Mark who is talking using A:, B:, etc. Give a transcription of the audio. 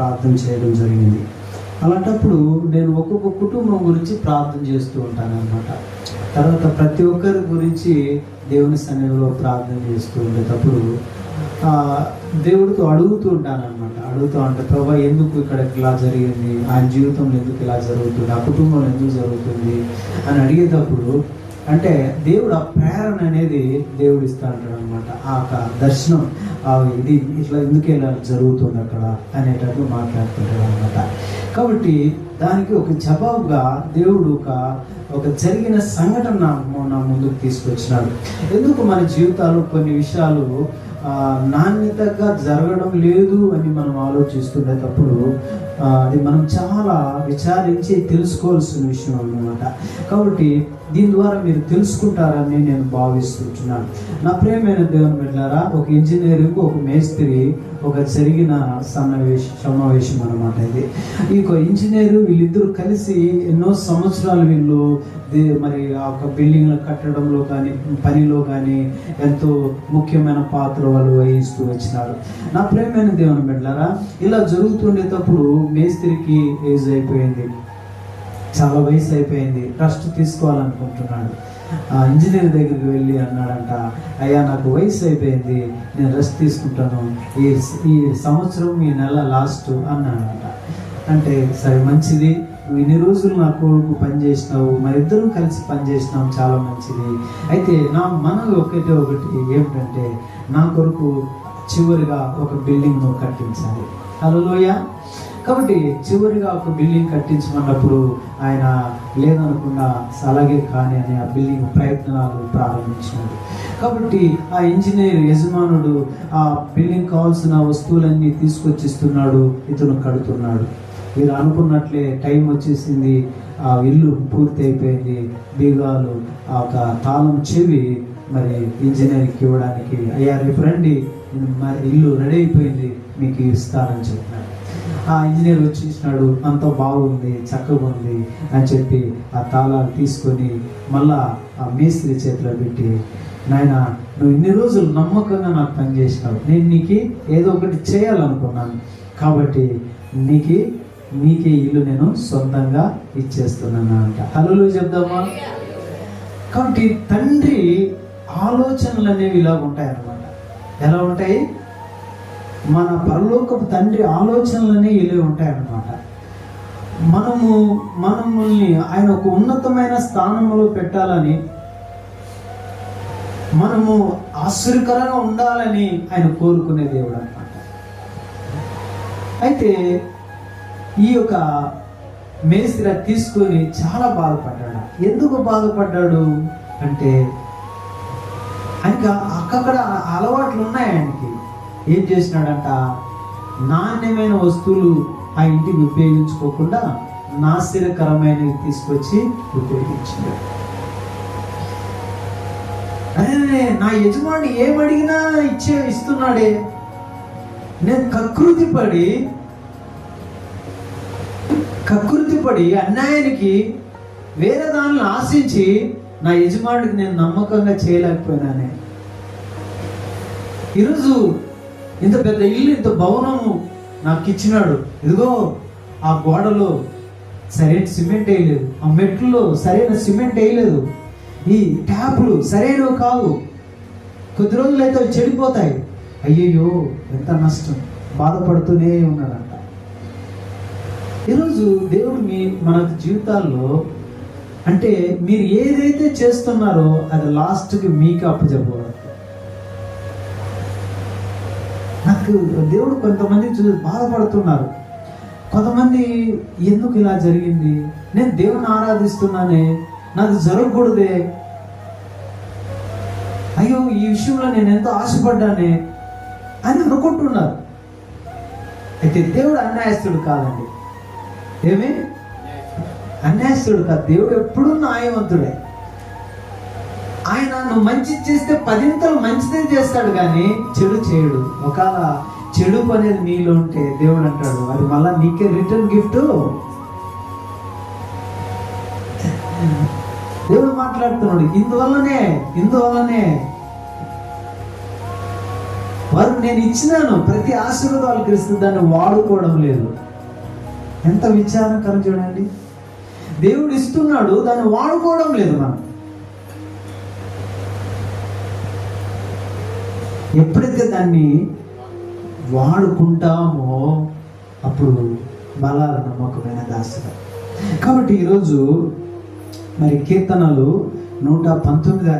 A: ప్రార్థన చేయడం జరిగింది. అలాంటప్పుడు నేను ఒక్కొక్క కుటుంబం గురించి ప్రార్థన చేస్తూ ఉంటాను అనమాట తర్వాత ప్రతి ఒక్కరి గురించి దేవుని సమయంలో ప్రార్థన చేస్తూ ఉండేటప్పుడు దేవుడితో అడుగుతూ ఉంటాను అనమాట అడుగుతూ అంటే ప్రభా ఎందుకు ఇక్కడ ఇలా జరిగింది? ఆయన జీవితంలో ఎందుకు ఇలా జరుగుతుంది? ఆ కుటుంబంలో ఎందుకు జరుగుతుంది? అని అడిగేటప్పుడు అంటే దేవుడు ఆ ప్రేరణ అనేది దేవుడు ఇస్తా అంటాడు అనమాట ఆ యొక్క దర్శనం ఆ ఇది ఇట్లా ఎందుకు ఇలా జరుగుతుంది అక్కడ అనేటట్టు మాట్లాడుతుంటాడు అనమాట కాబట్టి దానికి ఒక జవాబుగా దేవుడు ఒక ఒక జరిగిన సంఘటన నా ముందుకు తీసుకొచ్చినాడు. ఎందుకు మన జీవితాలు కొన్ని విషయాలు నాణ్యతగా జరగడం లేదు అని మనం ఆలోచిస్తుండేటప్పుడు అది మనం చాలా విచారించి తెలుసుకోవాల్సిన విషయం అనమాట కాబట్టి దీని ద్వారా మీరు తెలుసుకుంటారని నేను భావిస్తుంటున్నాను నా ప్రేమైన దేవుని బిడ్డారా ఒక ఇంజనీరింగ్ ఒక మేస్త్రి ఒక జరిగిన సమావేశ సమావేశం అనమాట ఇది. ఈ యొక్క ఇంజనీర్ వీళ్ళిద్దరూ కలిసి ఎన్నో సంవత్సరాలు వీళ్ళు మరి ఆ యొక్క బిల్డింగ్లు కట్టడంలో కానీ పనిలో కానీ ఎంతో ముఖ్యమైన పాత్ర వాళ్ళు వహిస్తూ వచ్చినారు. నా ప్రేమైన దేవుని బిడ్డారా ఇలా జరుగుతుండేటప్పుడు మేస్త్రికి ఏజ్ అయిపోయింది. చాలా వయసు అయిపోయింది. రెస్ట్ తీసుకోవాలనుకుంటున్నాడు. ఆ ఇంజనీర్ దగ్గరికి వెళ్ళి అన్నాడంట అయ్యా నాకు వయసు అయిపోయింది. నేను రెస్ట్ తీసుకుంటాను. ఈ ఈ సంవత్సరం ఈ నెల లాస్ట్ అన్నాడంట. అంటే సరే మంచిది. ఇన్ని రోజులు నా కొడుకు పని చేసినావు ఇద్దరం కలిసి పని చేసినాం చాలా మంచిది. అయితే నా మనలో ఒకటి ఒకటి ఏమిటంటే నా కొరకు చివరిగా ఒక బిల్డింగ్ కట్టించాలి కట్టించాలి. హలోయ కాబట్టి చివరిగా ఒక బిల్డింగ్ కట్టించమన్నప్పుడు ఆయన లేదనుకున్న అలాగే కానీ అని ఆ బిల్డింగ్ ప్రయత్నాలు ప్రారంభించినాడు కాబట్టి ఆ ఇంజనీర్ యజమానుడు ఆ బిల్డింగ్ కావాల్సిన వస్తువులన్నీ తీసుకొచ్చిస్తున్నాడు ఇతను కడుతున్నాడు. వీరు అనుకున్నట్లే టైం వచ్చేసింది ఆ ఇల్లు పూర్తి అయిపోయింది బీగాలు ఆ ఒక తాళం చెవి మరి ఇంజనీర్కి ఇవ్వడానికి అయ్యా రేపు రండి మరి ఇల్లు రెడీ అయిపోయింది మీకు ఇస్తానని చెప్పినాడు. ఆ ఇంజనీర్ వచ్చేసినాడు అంతా బాగుంది చక్కగా ఉంది అని చెప్పి ఆ తాళాలు తీసుకొని మళ్ళా ఆ మేస్త్రి చేతిలో పెట్టి నాయన నువ్వు ఇన్ని రోజులు నమ్మకంగా నాకు పని చేసినావు నేను నీకు ఏదో ఒకటి చేయాలనుకున్నాను. కాబట్టి నీకు నీకే ఇల్లు నేను సొంతంగా ఇచ్చేస్తున్నాను అంట. హలో చెప్దామా? కాబట్టి తండ్రి ఆలోచనలు అనేవి ఇలా ఉంటాయి అన్నమాట ఎలా ఉంటాయి? మన పరలోకపు తండ్రి ఆలోచనలనే ఇలా ఉంటాయన్నమాట. మనము మనల్ని ఆయన ఒక ఉన్నతమైన స్థానంలో పెట్టాలని మనము ఆశ్చర్యకరంగా ఉండాలని ఆయన కోరుకునే దేవుడు అనమాట అయితే ఈ యొక్క మేస్త్రి తీసుకొని చాలా బాధపడ్డాడు. ఎందుకు బాధపడ్డాడు అంటే ఆయనకి అక్కడ అలవాట్లు ఉన్నాయి ఆయనకి. ఏం చేసినాడంట? నాణ్యమైన వస్తువులు ఆ ఇంటికి ఉపయోగించుకోకుండా నాశనకరమైనవి తీసుకొచ్చి ఉపయోగించాడు అదే నా యజమాని ఏమడిగినా ఇచ్చే ఇస్తున్నాడే. నేను కకృతి పడి కకృతి పడి అన్యాయానికి వేరే దానిని ఆశించి నా యజమానికి నేను నమ్మకంగా చేయలేకపోయినానే. ఈరోజు ఇంత పెద్ద ఇల్లు ఇంత భవనము నాకు ఇచ్చినాడు. ఇదిగో ఆ గోడలో సరైన సిమెంట్ వేయలేదు. ఆ మెట్లలో సరైన సిమెంట్ వేయలేదు. ఈ ట్యాపులు సరైనవి కావు. కొద్ది రోజులు అయితే అవి చెడిపోతాయి. అయ్యయ్యో ఎంత నష్టం. బాధపడుతూనే ఉన్నాడంట. ఈరోజు దేవుడు మీ మన జీవితాల్లో అంటే మీరు ఏదైతే చేస్తున్నారో అది లాస్ట్కి మీకు అప్పచెప్పబడుతుంది నాకు దేవుడు కొంతమంది చూసి బాధపడుతున్నారు. కొంతమంది ఎందుకు ఇలా జరిగింది? నేను దేవుని ఆరాధిస్తున్నానే నాకు జరగకూడదే. అయ్యో ఈ విషయంలో నేను ఎంతో ఆశపడ్డానే అని అనుకుంటున్నారు. అయితే దేవుడు అన్యాయస్తుడు కాదండి. ఏమి? అన్యాయస్తుడు కాదు. దేవుడు ఎప్పుడూ న్యాయవంతుడే. ఆయన నువ్వు మంచి చేస్తే పదింతలు మంచిదే చేస్తాడు కానీ చెడు చేయడు. ఒకవేళ చెడు అనేది నీలో ఉంటే దేవుడు అంటాడు అది మళ్ళా నీకే రిటర్న్ గిఫ్ట్. దేవుడు మాట్లాడుతున్నాడు ఇందువల్లనే ఇందువల్లనే. వారు నేను ఇచ్చినాను ప్రతి ఆశీర్వాదాలు క్రీస్తు దాన్ని వాడుకోవడం లేదు. ఎంత విచారకరం చూడండి. దేవుడు ఇస్తున్నాడు దాన్ని వాడుకోవడం లేదు మనం. ఎప్పుడైతే దాన్ని వాడుకుంటామో అప్పుడు బలాల నమ్మకమైన దాసుగా కాబట్టి ఈరోజు మరి కీర్తనలు నూట పంతొమ్మిది